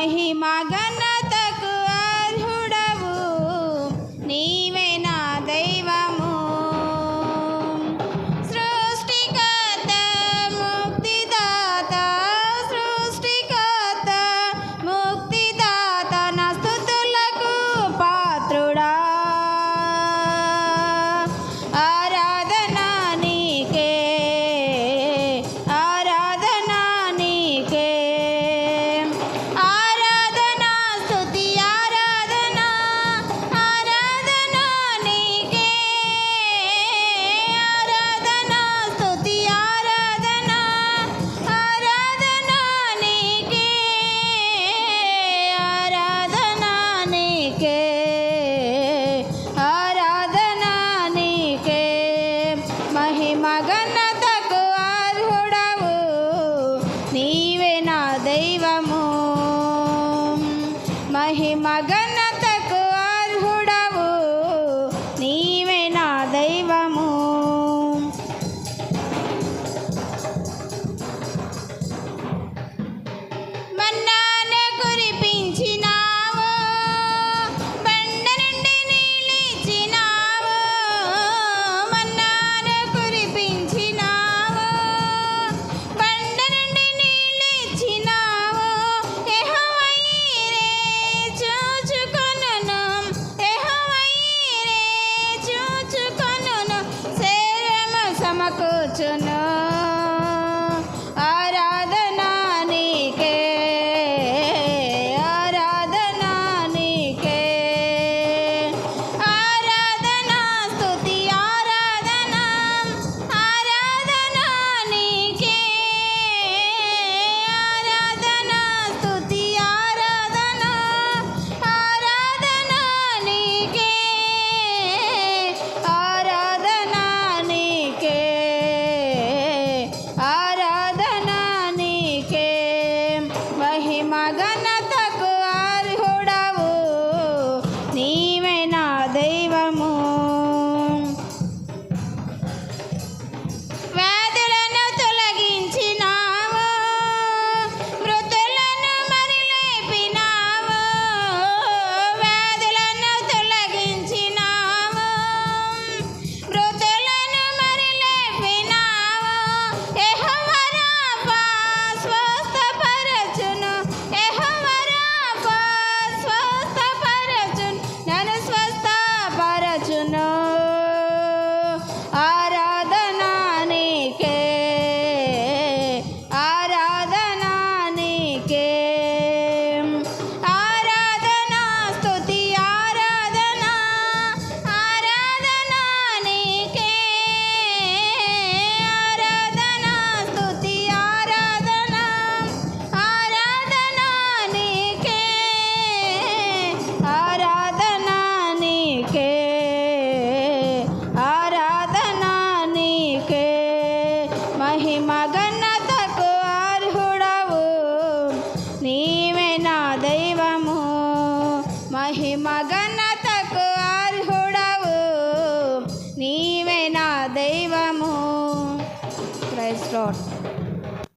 ಮಹಿಮಗ que మగనతకు అర్హుడవు. నీవే నా దైవము. క్రైస్తోట్